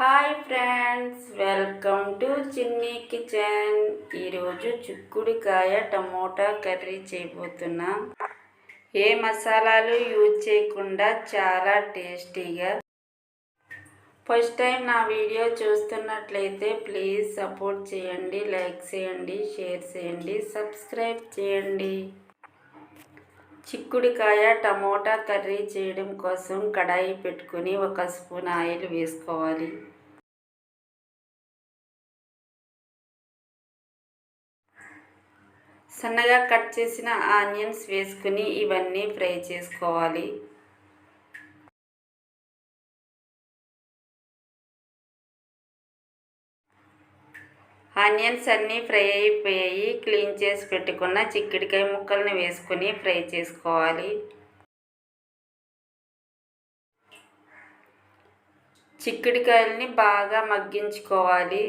Hi friends welcome to Chinni kitchen. ఈరోజు చిక్కుడుకాయ tomato curry చేయబోతున్నా. ఏ మసాలాలు యూజ్ చేయకుండా చాలా టేస్టీగా. ఫస్ట్ టైం నా వీడియో చూస్తున్నట్లయితే ప్లీజ్ సపోర్ట్ చేయండి లైక్ చేయండి షేర్ చేయండి సబ్స్క్రైబ్ చేయండి. చిక్కుడుకాయ టమోటా కర్రీ చేయడం కోసం కడాయి పెట్టుకుని ఒక స్పూన్ ఆయిల్ వేసుకోవాలి. సన్నగా కట్ చేసిన ఆనియన్స్ వేసుకుని ఇవన్నీ ఫ్రై చేసుకోవాలి. ఆనియన్స్ అన్నీ ఫ్రై అయిపోయాయి. క్లీన్ చేసి పెట్టుకున్న చిక్కుడికాయ ముక్కల్ని వేసుకొని ఫ్రై చేసుకోవాలి. చిక్కుడికాయలని బాగా మగ్గించుకోవాలి.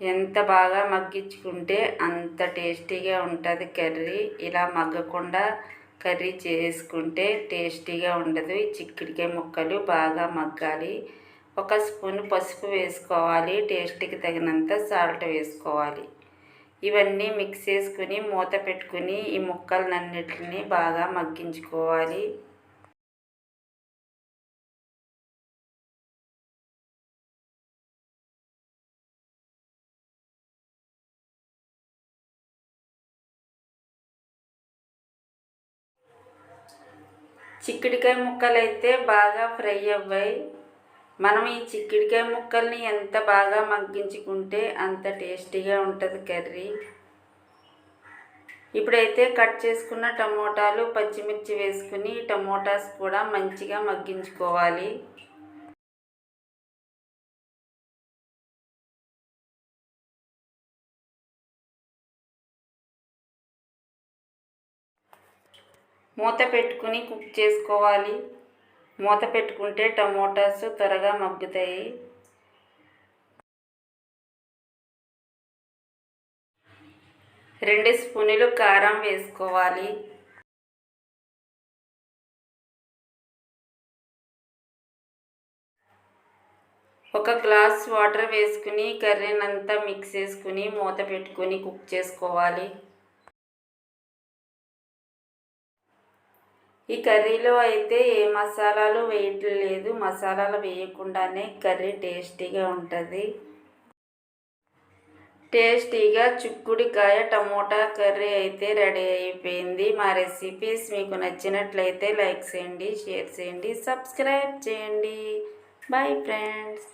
ఎంత బాగా మగ్గించుకుంటే అంత టేస్టీగా ఉంటుంది కర్రీ. ఇలా మగ్గకుండా కర్రీ చేసుకుంటే టేస్టీగా ఉండదు. ఈ చిక్కుడికాయ ముక్కలు బాగా మగ్గాలి. ఒక స్పూన్ పసుపు వేసుకోవాలి టేస్ట్కి తగినంత సాల్ట్ వేసుకోవాలి. ఇవన్నీ మిక్స్ చేసుకుని మూత పెట్టుకుని ఈ ముక్కలన్నిటిని బాగా మగ్గించుకోవాలి. చిక్కుడికాయ ముక్కలు అయితే బాగా ఫ్రై అవ్వాయి. మనం ఈ చిక్కిడికాయ ముక్కల్ని ఎంత బాగా మగ్గించుకుంటే అంత టేస్టీగా ఉంటుంది కర్రీ. ఇప్పుడైతే కట్ చేసుకున్న టమోటాలు పచ్చిమిర్చి వేసుకుని టమోటాస్ కూడా మంచిగా మగ్గించుకోవాలి. మూత పెట్టుకుని కుక్ చేసుకోవాలి. మూత పెట్టుకుంటే టమోటాస్ త్వరగా మగ్గుతాయి. రెండు స్పూనులు కారం వేసుకోవాలి. ఒక గ్లాస్ వాటర్ వేసుకుని కర్రీనంతా మిక్స్ చేసుకుని మూత పెట్టుకుని కుక్ చేసుకోవాలి. ఈ కర్రీలో అయితే ఏ మసాలాలు వేయటం లేదు మసాలాలు వేయకుండానే కర్రీ టేస్టీగా ఉంటుంది. టేస్టీగా చిక్కుడికాయ టమోటా కర్రీ అయితే రెడీ అయిపోయింది. మా రెసిపీస్ మీకు నచ్చినట్లయితే లైక్ చేయండి షేర్ చేయండి సబ్స్క్రైబ్ చేయండి. Bye friends.